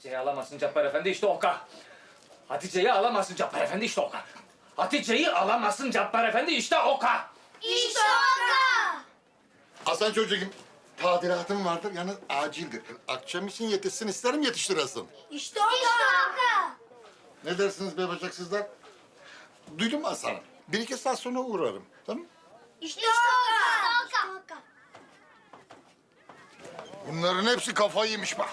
Hatice'yi alamazsın Cabbar Efendi işte oka. Hatice'yi alamazsın Cabbar Efendi işte oka. Hatice'yi alamazsın Cabbar Efendi işte oka. İşte oka. Hasan çocuğum tadilatım vardır yalnız acildir. Akşam için yetişsin isterim yetiştiresin. İşte oka. İşte oka. Ne dersiniz be bacaksızlar? Duydun mu Hasan'ım? Bir iki saat sonra uğrarım. Tamam mı? İşte oka. İşte oka. Bunların hepsi kafayı yemiş bak.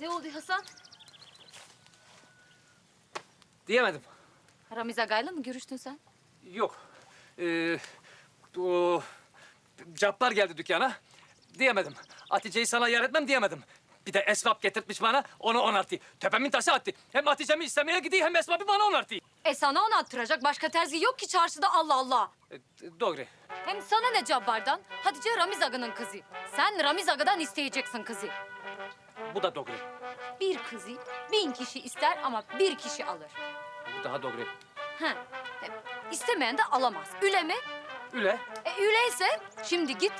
Ne oldu Hasan? Diyemedim. Ramiz Aga'yla mı görüştün sen? Yok. Ee, o Cabbar geldi dükkana. Diyemedim. Hatice'yi sana yar etmem diyemedim. Bir de esvap getirtmiş bana, onu onarttı. Tepemin taşı attı. Hem Hatice'mi istemeye gidiyor hem esvabı bana onarttı. E sana onu attıracak başka terzi yok ki çarşıda Allah Allah. E, doğru. Hem sana ne Cabbar'dan? Hatice Ramiz Aga'nın kızı. Sen Ramiz Aga'dan isteyeceksin kızı. Bu da doğru. Bir kızı bin kişi ister ama bir kişi alır. Bu daha doğru. Ha. E, istemeyen de alamaz. Üle mi? Üle. E üleyse şimdi git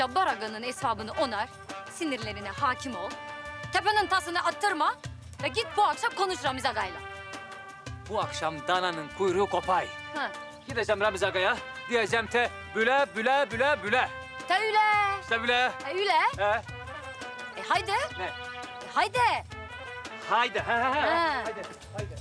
Cabbar Aga'nın esvabını onar. Sinirlerine hakim ol. Tepenin tasını attırma. Ve git bu akşam konuş Ramiz Aga'yla. Bu akşam dananın kuyruğu kopay. Ha. Gideceğim Ramiz Aga'ya. Diyeceğim te büle büle büle büle. Te üle. İşte büle. E üle. He. E haydi. Ne? E, haydi. Haydi. He, he, he. Ha. Haydi. Haydi.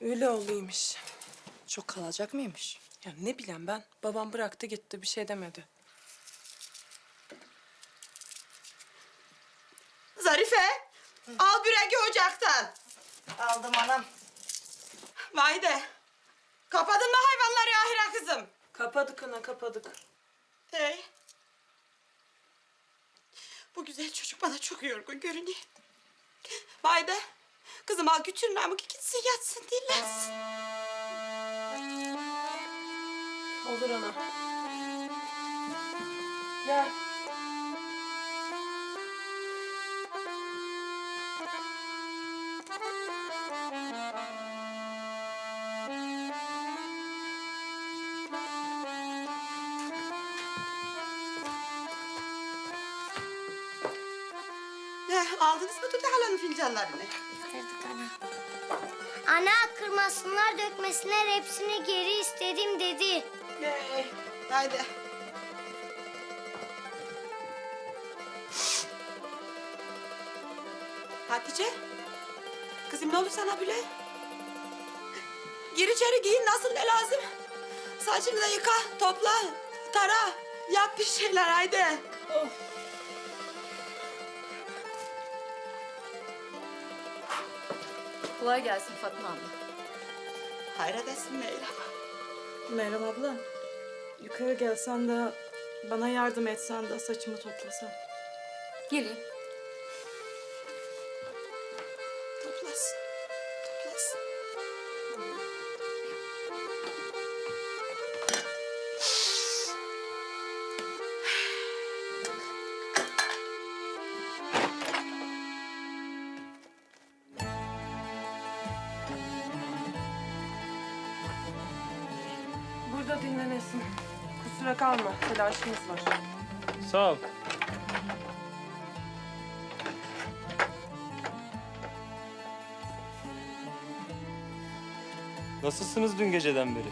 Öyle olaymış. Çok kalacak mıymış? Ya ne bileyim ben. Babam bıraktı gitti bir şey demedi. Zarife, al büregi ocaktan. Aldım anam. Vay de. Kapadın mı hayvanları ahire kızım? Kapadık ana kapadık. Hey. Bu güzel çocuk bana çok yorgun görünüyor. Vay de. Kızım al götür Namık gitsin yatsın dinlensin. Olur ana. Gel. Aldınız mı Tuti halanın fincanlarını? Getirdik ana. Ana kırmasınlar dökmesinler hepsini geri istedim dedi. Ne? Haydi. Hatice. Kızım ne olur sana bile? Gir içeri giyin nasıl ne lazım? Saçını da yıka, topla, tara. Yap bir şeyler haydi. Kolay gelsin Fatma abla. Hayredesin Meyrem. Meryem abla. Yukarı gelsen de bana yardım etsen de saçımı toplasan. Gelin. Burada dinlenesin. Kusura kalma. Telaşımız var. Sağ ol. Nasılsınız dün geceden beri?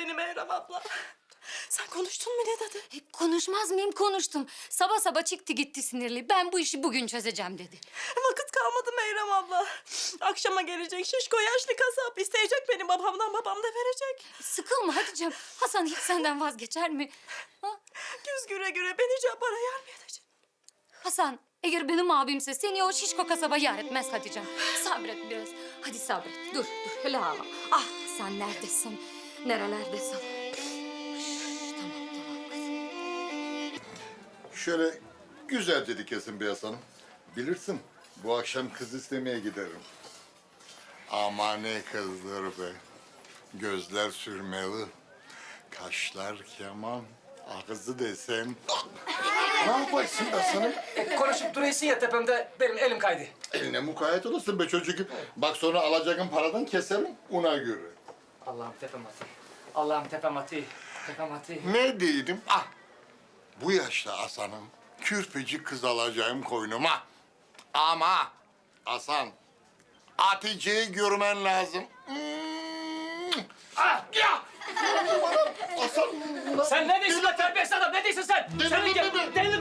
Beni Meyrem abla? Sen konuştun mu ne dedi? E, konuşmaz mıyım konuştum. Sabah sabah çıktı gitti sinirli. Ben bu işi bugün çözeceğim dedi. Vakit kalmadı Meyrem abla. Akşama gelecek şişko yaşlı kasap isteyecek benim babamdan babam da verecek. Sıkılma Hatice'm. Hasan hiç senden vazgeçer mi? Ha? Güz güre güre beni Cabbar'a yardım edecek. Hasan eğer benim abimse seni o şişko kasaba yar etmez Hatice'm. Sabret biraz. Hadi sabret. Dur dur hele ağla. Ah sen neredesin? Nerelerdesin? Şş, tamam tamam kızım. Şöyle güzelce dikesin Beyaz Hanım. Bilirsin bu akşam kız istemeye giderim. Ama ne kızdır be. Gözler sürmeli. Kaşlar keman. Ağzı desen. ne yaparsın aslanım? Konuşup duruyorsun ya tepemde benim elim kaydı. Eline mukayyet olasın be çocuğum. Bak sonra alacağın paradan keserim ona göre. Allah'ım tepem atı. Allah'ım tepem atı. Tepem atı. Ne dedim? Ah! Bu yaşta Hasan'ım kürpeci kız alacağım koynuma. Ama Hasan, Hatice'yi görmen lazım. Hmm. Ah! Ya! Hasan! Sen ne diyorsun lan terbiyesiz adam? Ne diyorsun sen? Delirdin Seni ge- beni. delirdin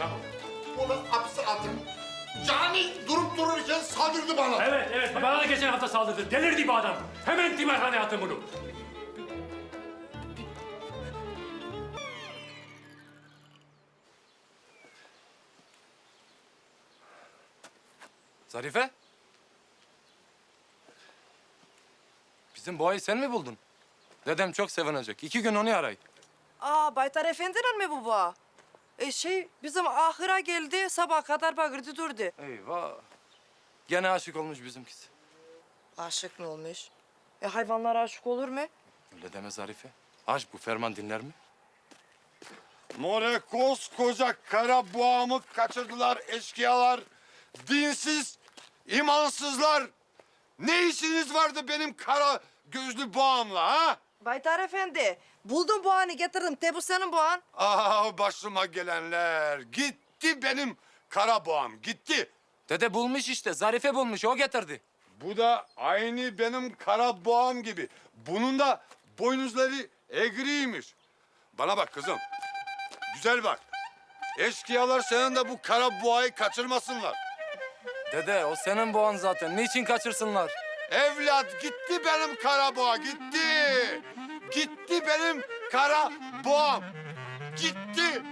Efendi, bunu hapse atın. Cani durup dururken saldırdı bana. Evet, evet. Bana da geçen hafta saldırdı. Delirdi bu adam. Hemen timarhaneye atın bunu. Zarife? Bizim boğayı sen mi buldun? Dedem çok sevinecek. İki gün onu arayın. Aa Baytar Efendi'nin mi bu bu? E şey bizim ahıra geldi sabah kadar bakırdı durdu. Eyvah. Gene aşık olmuş bizimkisi. Aşık mı olmuş? E hayvanlar aşık olur mu? Öyle deme Zarife. Aşk bu ferman dinler mi? More koskoca kara boğamı kaçırdılar eşkıyalar. Dinsiz, imansızlar. Ne işiniz vardı benim kara gözlü boğamla ha? Baytar Efendi buldum bu anı getirdim. Te bu senin bu an. Ah başıma gelenler. Gitti benim kara boğam gitti. Dede bulmuş işte. Zarife bulmuş. O getirdi. Bu da aynı benim kara boğam gibi. Bunun da boynuzları egriymiş. Bana bak kızım. Güzel bak. Eşkıyalar senin de bu kara boğayı kaçırmasınlar. Dede o senin boğan zaten. Niçin kaçırsınlar? Evlat gitti benim kara boğa gitti. Gitti benim kara boğam. Gitti.